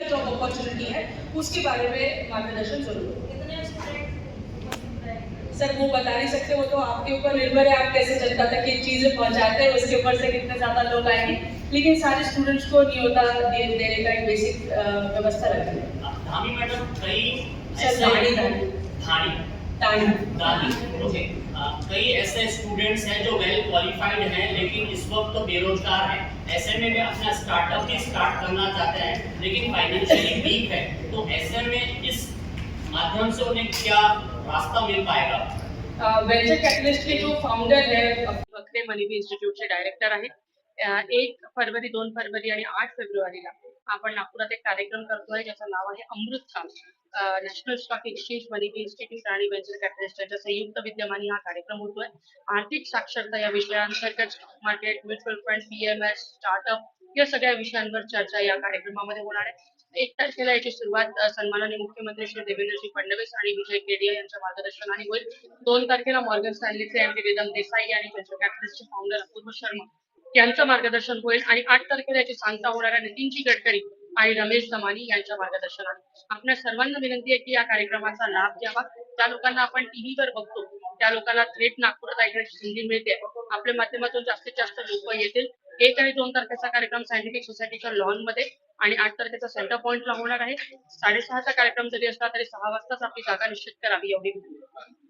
Job opportunity है उसके बारे में मार्गदर्शन ज़रूर हो। सर वो बता नहीं सकते वो तो आपके ऊपर निर्भर है आप कैसे जनता तक ये चीज़ें पहुंचाते हैं उसके ऊपर से कितने ज़्यादा लोग आएँगे। लेकिन सारे स्टूडेंट्स को नहीं होता देने का एक बेसिक व्यवस्था रखी है। धामी मैडम कई दाढ़ी धानी दादी ओके कई ऐसे स्टूडेंट्स हैं जो वेल क्वालिफाइड हैं, लेकिन इस वक्त तो बेरोजगार हैं। ऐसे में वे अपना स्टार्टअप भी स्टार्ट करना चाहते हैं, लेकिन फाइनेंशियली वीक है। तो ऐसे में इस माध्यम से उन्हें क्या रास्ता मिल पाएगा? वेंचर कॅपिटलिस्ट के जो फाउंडर है बखरे मनीबी इन्स्टिट्यूटचे डायरेक्टर आहेत एक फरवरी, दोन फरवरी आणि आठ फेब्रुवारीला आपण नागपुरात एक कार्यक्रम करतोय, ज्याचं नाव आहे Amritkaal national stock exchange money institute आणि व्हेंचर कॅपिटलिस्टच्या संयुक्त विद्यमाने हा कार्यक्रम होतोय. आर्थिक साक्षरता या विषयांतर्गत stock market mutual fund PMS startup या सगळ्या विषयांवर चर्चा या कार्यक्रमामध्ये होणार आहे. एक तारखेला याची सुरुवात सन्मानाने सन्माननीय मुख्यमंत्री श्री देवेंद्रजी फडणवीस आणि विजय केडिया यांच्या मार्गदर्शनाने होईल. दोन तारखेला मॉर्गन स्टॅनलीचे एम रिदम देसाई आणि व्हेंचर कॅपिटलिस्टचे फाउंडर अपूर्व शर्मा यांचं मार्गदर्शन होईल. आणि आठ तारखेला याची सांगता होणार आहे नितीनजी गडकरी आणि रमेश दमानी यांच्या मार्गदर्शनाने. आपल्या सर्वांना विनंती आहे की या कार्यक्रमाचा लाभ घ्यावा. त्या लोकांना आपण टीव्हीवर बघतो त्या लोकांना थेट नागपुरात ऐकण्याची संधी मिळते. आपल्या माध्यमातून जास्तीत जास्त लोक येतील. एक आणि दोन तारखेचा कार्यक्रम सायंटिफिक सोसायटीच्या लॉनमध्ये आणि आठ तारखेचा सेंटर पॉइंटला होणार आहे. साडेसहाचा कार्यक्रम जरी असला तरी सहा वाजताच आपली जागा निश्चित करावी एवढी विनंती.